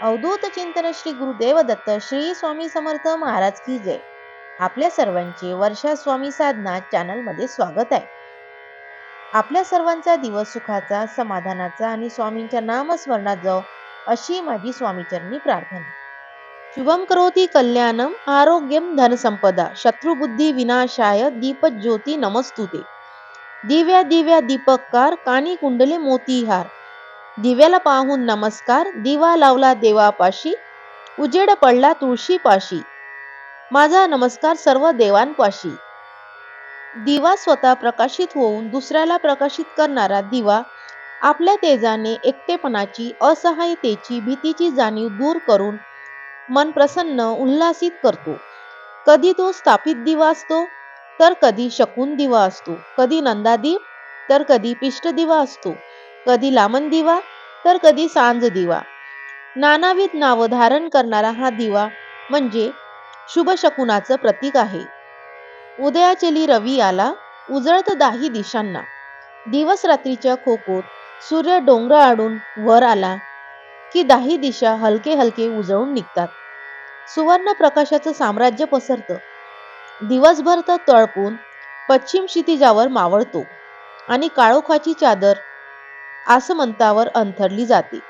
अवधूत चिंतन श्री गुरुदेव दत्त श्री स्वामी समर्थ महाराज की जय. आपल्या सर्वांचे वर्षा स्वामी साधना चॅनलमध्ये स्वागत आहे. आपल्या सर्वांचा दिवस सुखाचा समाधानाचा आणि स्वामींच्या नामस्मरणात जाओ अशी माझी स्वामीचरणी प्रार्थना. शुभम करोती कल्याणम आरोग्यम धनसंपदा शत्रुबुद्धी विनाशाय दीपज्योती नमस्तुते. दिव्या दिव्या दीपककार कानी कुंडले मोतीहार. दिव्याला पाहून नमस्कार. दिवा लावला देवापाशी उजेड पडला तुळशीपाशी. माझा नमस्कार सर्व देवांपाशी. दिवा स्वतः प्रकाशित होऊन दुसऱ्याला प्रकाशित करणारा दिवा आपल्या तेजाने एकटेपणाची असहायतेची भीतीची जाणीव दूर करून मन प्रसन्न उल्हासित करतो. कधी तो स्थापित दिवा असतो तर कधी शकून दिवा असतो. कधी नंदादीप तर कधी पिष्ट दिवा असतो. कधी लामन दिवा तर कधी सांज दिवा. नानाविध नाव धारण करणारा हा दिवा म्हणजे शुभ शकुनाचं प्रतीक आहे. उदयाचली रवी आला उजळत दाही दिशांना. दिवस रात्रीच्या खोकोत सूर्य डोंगर आडून वर आला की दाही दिशा हलके हलके उजळून निघतात. सुवर्ण प्रकाशाचं साम्राज्य पसरतं. दिवसभर तर तळपून पश्चिम क्षितिजावर मावळतो आणि काळोखाची चादर आसमंतावर अंथरली जाते.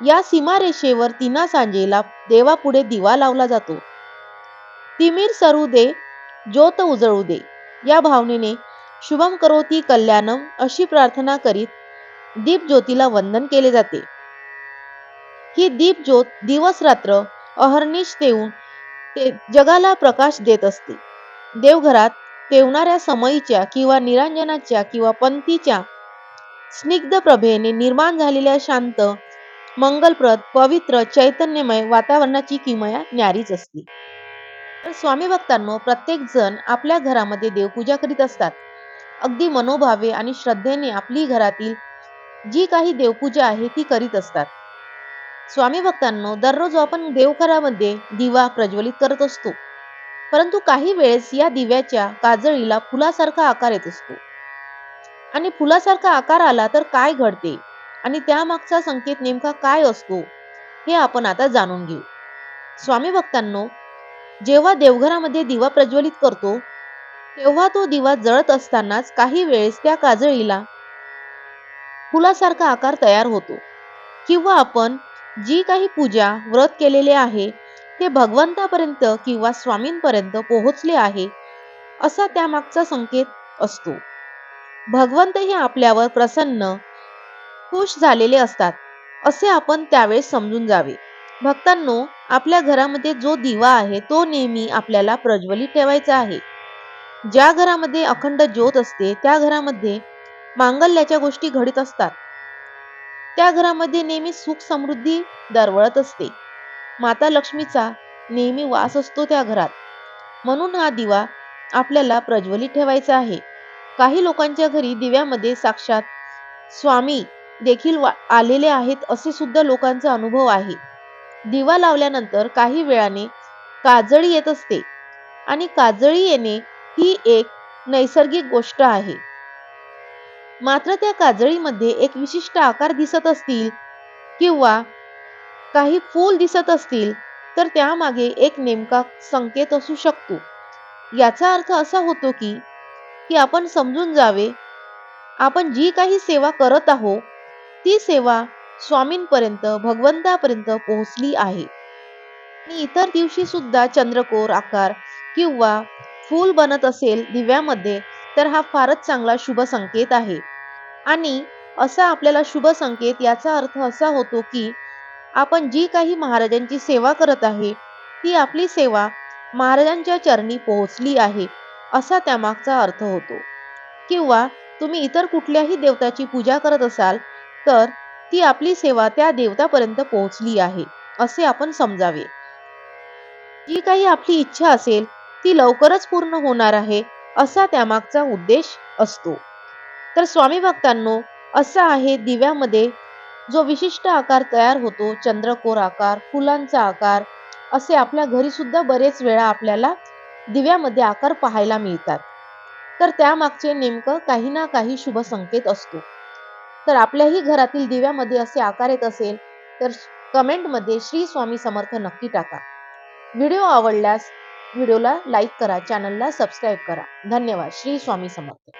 या सीमारेषेवर तिना सांजेला देवापुढे दिवा लावला जातो. तिमीर सरू दे ज्योत उजळू दे. या भावनेने शुभम करोती कल्याणम अशी प्रार्थना करीत दीप ज्योतीला वंदन केले जाते. ही दीप ज्योत दिवस रात्र अहर्निश देऊन ते जगाला प्रकाश देत असते. देवघरात तेवणाऱ्या समयीच्या किंवा निरांजनाच्या किंवा पंथीच्या स्निग्ध प्रभेने निर्माण झालेल्या शांत मंगलप्रद पवित्र चैतन्यमय वातावरणाची किमया न्यारीच असते तर स्वामी भक्तांनो प्रत्येक जण आपल्या घरामध्ये देवपूजा करीत असतात. अगदी मनोभावे आणि श्रद्धेने आपली घरातील जी काही देवपूजा आहे ती करीत असतात. स्वामी भक्तांनो दररोज आपण देवघरामध्ये दिवा प्रज्वलित करत असतो. परंतु काही वेळेस या दिव्याच्या काजळीला फुलासारखा आकार येत असतो. आणि फुलासारखा आकार आला तर काय घडते? आणि त्यामागचा संकेत नेमका काय असतो? हे आपण आता जाणून घेऊ. स्वामी भक्तांनो जेव्हा देवघरामध्ये दिवा प्रज्वलित करतो तेव्हा तो दिवा जळत असतानाच काही वेळेस त्या काजळीला फुलासारखा आकार तयार होतो. किंवा आपण जी काही पूजा व्रत केलेले आहे ते भगवंतापर्यंत किंवा स्वामींपर्यंत पोहोचले आहे असा त्यामागचा संकेत असतो. भगवंत हे आपल्यावर प्रसन्न खुश झालेले असतात असे आपण त्यावेळेस समजून जावे. भक्तांनो आपल्या घरामध्ये जो दिवा आहे तो नेहमी आपल्याला प्रज्वलित ठेवायचा आहे. ज्या घरामध्ये अखंड ज्योत असते त्या घरामध्ये मांगल्याच्या गोष्टी घडत असतात. त्या घरामध्ये नेहमी सुख समृद्धी दरवळत असते. माता लक्ष्मीचा नेहमी वास असतो त्या घरात. म्हणून हा दिवा आपल्याला प्रज्वलित ठेवायचा आहे. काही लोकांच्या घरी दिव्यामध्ये साक्षात स्वामी देखील आलेले आहेत असे सुद्धा लोकांचा अनुभव आहे. दिवा लावल्यानंतर काही वेळाने काजळी येत असते आणि काजळी येणे ही एक नैसर्गिक गोष्ट आहे. मात्र त्या काजळीमध्ये एक विशिष्ट आकार दिसत असतील किंवा काही फूल दिसत असतील तर त्यामागे एक नेमका संकेत असू शकतो. याचा अर्थ असा होतो की की आपण समजून जावे. आपण जी काही सेवा करत आहोत ती सेवा स्वामींपर्यंत भगवंतापर्यंत पोहोचली आहे. आणि इतर दिवशी सुद्धा चंद्रकोर आकार किंवा फूल बनत असेल दिव्यामध्ये तर हा फारच चांगला शुभ संकेत आहे. आणि असा आपल्याला शुभ संकेत याचा अर्थ असा होतो की आपण जी काही महाराजांची सेवा करत आहे ती आपली सेवा महाराजांच्या चरणी पोहोचली आहे. असा त्यामागचा अर्थ होतो. किंवा तुम्ही इतर कुठल्याही देवताची पूजा करत असाल तर ती आपली सेवा त्या देवतापर्यंत पोहोचली आहे असे आपण समजावे. जी काही आपली इच्छा असेल ती लवकरच पूर्ण होणार आहे असा त्यामागचा उद्देश असतो. तर स्वामी भक्तांनो असा आहे दिव्यामध्ये जो विशिष्ट आकार तयार होतो चंद्रकोर आकार फुलांचा आकार असे आपल्या घरी सुद्धा बरेच वेळा आपल्याला दिव्यामध्ये आकार पाहायला मिळतात. तर त्यामागचे नेमकं काही ना काही शुभ संकेत असतो. तर आपल्याही घरातील दिव्यामध्ये असे आकार येत असेल तर कमेंटमध्ये श्री स्वामी समर्थ नक्की टाका. व्हिडिओ आवडल्यास व्हिडिओला लाईक करा चॅनलला सबस्क्राईब करा. धन्यवाद. श्री स्वामी समर्थ.